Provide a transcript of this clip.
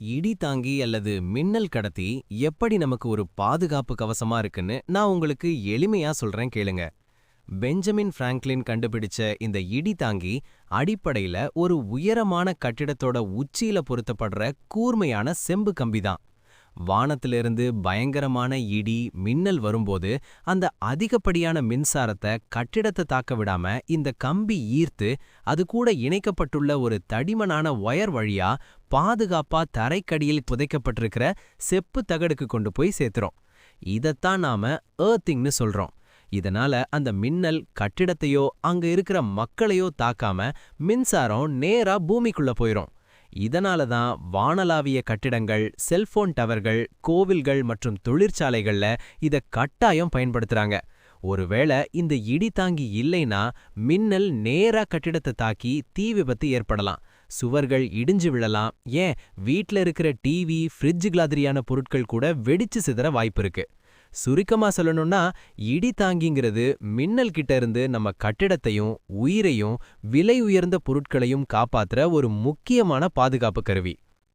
இடி தாங்கி அல்லது மின்னல் கடத்தி எப்படி நமக்கு ஒரு பாதுகாப்பு கவசமா இருக்குன்னு நான் உங்களுக்கு எளிமையா சொல்றேன் கேளுங்க. பெஞ்சமின் பிராங்க்லின் கண்டுபிடிச்ச இந்த இடி தாங்கி அடிப்படையில ஒரு உயரமான கட்டிடத்தோட உச்சியில பொருத்தப்படுற கூர்மையான செம்பு கம்பி தான் வானத்திலிருந்து பயங்கரமான இடி மின்னல் வரும்போது அந்த அதிகப்படியான மின்சாரத்தை கட்டிடத்தை தாக்க விடாம இந்த கம்பி ஈர்த்து அது கூட இணைக்கப்பட்டுள்ள ஒரு தடிமனான ஒயர் வழியா பாதுகாப்பா தரைக்கடியில் புதைக்கப்பட்டிருக்கிற செப்பு தகடுக்கு கொண்டு போய் சேர்த்துறோம். இதத்தான் நாம ஏர்த்திங்னு சொல்றோம். இதனால அந்த மின்னல் கட்டிடத்தையோ அங்க இருக்கிற மக்களையோ தாக்காம மின்சாரம் நேரா பூமிக்குள்ள போயிரும். இதனால தான் வானலாவிய கட்டிடங்கள் செல்போன் டவர்கள் கோவில்கள் மற்றும் தொழிற்சாலைகள்ல இத கட்டாயம் பயன்படுத்துறாங்க. ஒருவேளை இந்த இடி தாங்கி இல்லைனா மின்னல் நேரா கட்டிடத்தை தாக்கி தீ விபத்து ஏற்படலாம். சுவர்கள் இடிஞ்சு விழலாம். ஏன்? வீட்ல இருக்கிற டிவி ஃப்ரிட்ஜ் மாதிரியான பொருட்கள் கூட வெடிச்சு சிதற வாய்ப்பு இருக்கு. சுருக்கமா சொல்லணும்னா இடி தாங்கிங்கிறது மின்னல் கிட்ட இருந்து நம்ம கட்டிடத்தையும் உயிரையும் விலை உயர்ந்த பொருட்களையும் காப்பாத்துற ஒரு முக்கியமான பாதுகாப்பு கருவி.